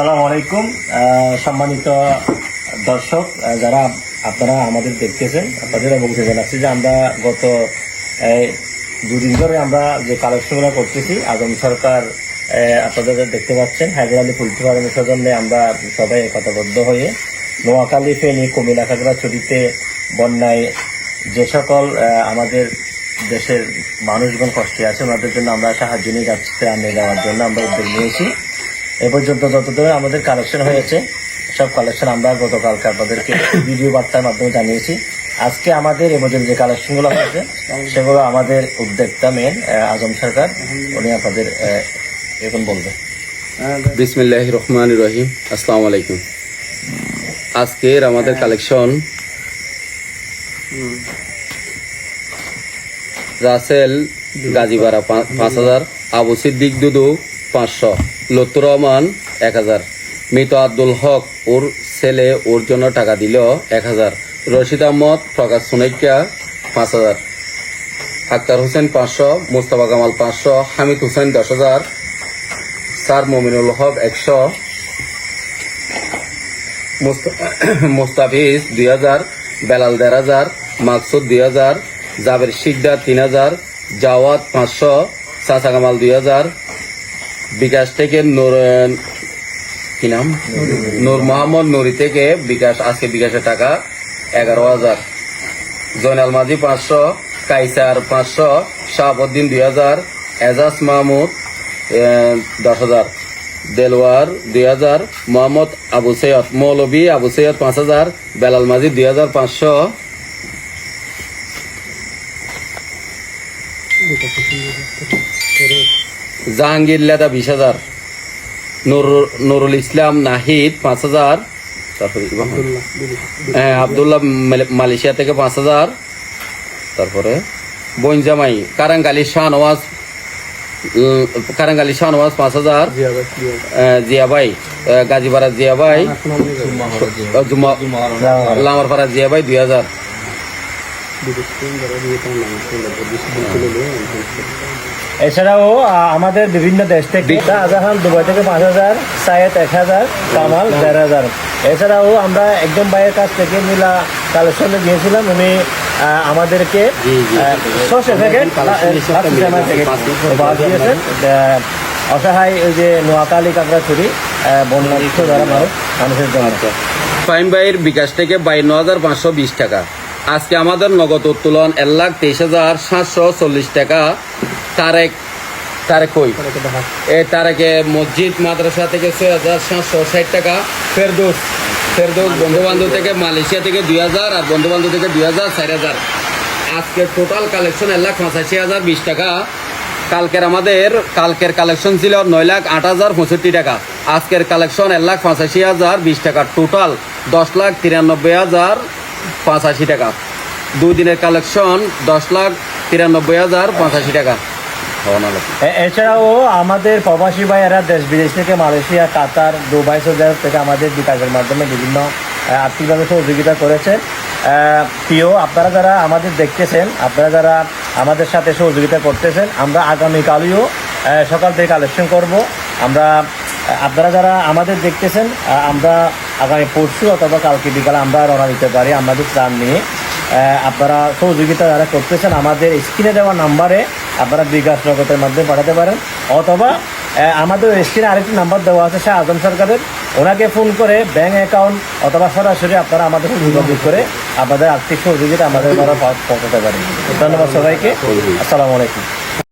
আসসালামু আলাইকুম সম্মানিত দর্শক যারা আপনারা আমাদের দেখতেছেন, আপনাদের অবগত জানাচ্ছি যে আমরা গত দুদিন ধরে আমরা যে কালেকশনগুলো করতেছি আদম সরকার আপনাদের দেখতে পাচ্ছেন হায়দার আলী ফুলটি ফার্মের সৌজন্যে আমরা সবাই একতাবদ্ধ হয়ে নোয়াখালী, ফেনী, কুমিল্লা খাগড়া ছড়িতে বন্যায় যে সকল আমাদের দেশের মানুষগণ কষ্টে আছে, ওনাদের জন্য আমরা সাহায্য নিয়ে যাচ্ছি ত্রাণ নিয়ে দেওয়ার জন্য আমরা উদ্যোগ নিয়েছি। এ পর্যন্ত যতদূর আমাদের কালেকশন হয়েছে, সব কালেকশন আমরা গতকালকে আপনাদেরকে ভিডিও বার্তার মাধ্যমে জানিয়েছি। আজকে আমাদের এ পর্যন্ত যে কালেকশনগুলো হয়েছে, সেগুলো আমাদের উদ্যোক্তা মেন আজম সরকার। উনি আপনাদের এখন বলবেন। বিসমিল্লাহ রহমান রহিম। আসসালামু আলাইকুম। আজকের আমাদের কালেকশন রাসেল গাজীবাড়া পাঁচ হাজার, আবু সিদ্দিক দুদু পাঁচশো। লত্তুর রহমান, এক হাজার। মৃত আব্দুল হক, ওর ছেলে, ওর জন্য টাকা দিল এক হাজার। রশিদ আহমদ, প্রকাশ সুনাইকা পাঁচ হাজার। আক্তার হোসেন, পাঁচশো। মুস্তফা কামাল, পাঁচশো। হামিদ হোসেন, দশ হাজার। স্যার মমিনুল হক, একশো। মুস্তাফিজ, দুই হাজার। বেলাল দেড় হাজার। মাকসুদ, দুই হাজার। জাবের শিকদার, তিন হাজার। জাওয়াত, পাঁচশো। চাচা কামাল, দুই হাজার। বিকাশ থেকে নূর কি নাম? নূর মোহাম্মদ নুরি থেকে বিকাশ, আজকে বিকাশের টাকা এগারো হাজার। জয়নাল মাঝি পাঁচশো, কাইসার পাঁচশো, শাহাবুদ্দিন দুই হাজার, এজাজ মাহমুদ দশ হাজার। দেলওয়ার দুই হাজার, মোহাম্মদ আবু সৈয়দ মৌলবী আবু সৈয়দ পাঁচ হাজার, বেলাল মাঝি দুই হাজার পাঁচশো। জাহাঙ্গীর লেদা বিশ হাজার নুর- নুরুল ইসলাম নাহিদ পাঁচ হাজার তারপরে হ্যাঁ আবদুল্লাহ মালে- মালয়েশিয়া থেকে পাঁচ হাজার তারপরে বইনজামাই কারাঙ্গালি শাহনওয়াজ কারাঙ্গালি শাহনওয়াজ পাঁচ হাজার জিয়াবাই গাজীপাড়া জিয়াবাই আহ, জুমা- লামারপাড়া জিয়াবাই দুই হাজার। এছাড়াও আমাদের বিভিন্ন দেশ থেকে আজাহান দুবাই থেকে পাঁচ হাজার সায়েদ এক হাজার কামাল দেড় হাজার। এছাড়াও আমরা একদম ভাইয়ের কাছ থেকে মিলা কালেকশনে গিয়েছিলাম উনি আমাদেরকে। ছশো দিয়েছেন। অসহায় ওই যে নোয়াখালী কাকড়াছড়ি বন্যালিপ্ত যারা মানুষ মানুষের জন্য। ফাইম ভাইয়ের বিকাশ থেকে বাইন্ন হাজার পাঁচশো বিশ টাকা। আজকে আমাদের নগদ উত্তোলন এক লাখ তেইশ হাজার সাতশো চল্লিশ টাকা। তারেক তারেক কই? এ তারেকে মসজিদ মাদ্রাসা থেকে ছয় হাজার সাতশো ষাট টাকা। ফেরদৌস ফেরদৌস বন্ধু বান্ধব থেকে মালয়েশিয়া থেকে দুই হাজার আর বন্ধু বান্ধব থেকে দুই হাজার চার হাজার। আজকের টোটাল কালেকশন এক লাখ পঁচাশি হাজার বিশ টাকা। কালকের আমাদের কালকের কালেকশন ছিল নয় লাখ আট হাজার পঁয়ষট্টি টাকা। আজকের কালেকশন এক লাখ পঁচাশি হাজার বিশ টাকা টোটাল দশ লাখ তিরানব্বই হাজার পঁচাশি টাকা। দুই দিনের কালেকশন, দশ লাখ তিরানব্বই হাজার পঁচাশি টাকা। এছাড়াও আমাদের প্রবাসী ভাইয়েরা দেশ বিদেশ থেকে মালয়েশিয়া, কাতার, দুবাই সৌদি আরব থেকে আমাদের বিকাশের মাধ্যমে বিভিন্ন আর্থিকভাবে সহযোগিতা করেছে প্রিয়, আপনারা যারা আমাদের দেখতেছেন, আপনারা যারা আমাদের সাথে সহযোগিতা করতেছেন, আমরা আগামীকালও সকাল থেকে কালেকশন করব। আমরা আপনারা যারা আমাদের দেখতেছেন আমরা আগামী পরশু অথবা কালকে বিকালে আমরা রওনা দিতে পারি আমাদের ত্রাণ নিয়ে। আপনারা সহযোগিতা যারা করতেছেন, আমাদের স্ক্রিনে দেওয়া নাম্বারে আপনারা বিকাশ নগদের মাধ্যমে পাঠাতে পারেন। অথবা আমাদের স্ক্রিনে আরেকটি নাম্বার দেওয়া আছে, শাহ আজম সরকারের। ওনাকে ফোন করে ব্যাঙ্ক অ্যাকাউন্ট অথবা সরাসরি আপনারা আমাদের যোগাযোগ করে আপনাদের আর্থিক সহযোগিতা আমাদের দ্বারা পৌঁছাতে পারেন ধন্যবাদ সবাইকে। আসসালামু আলাইকুম।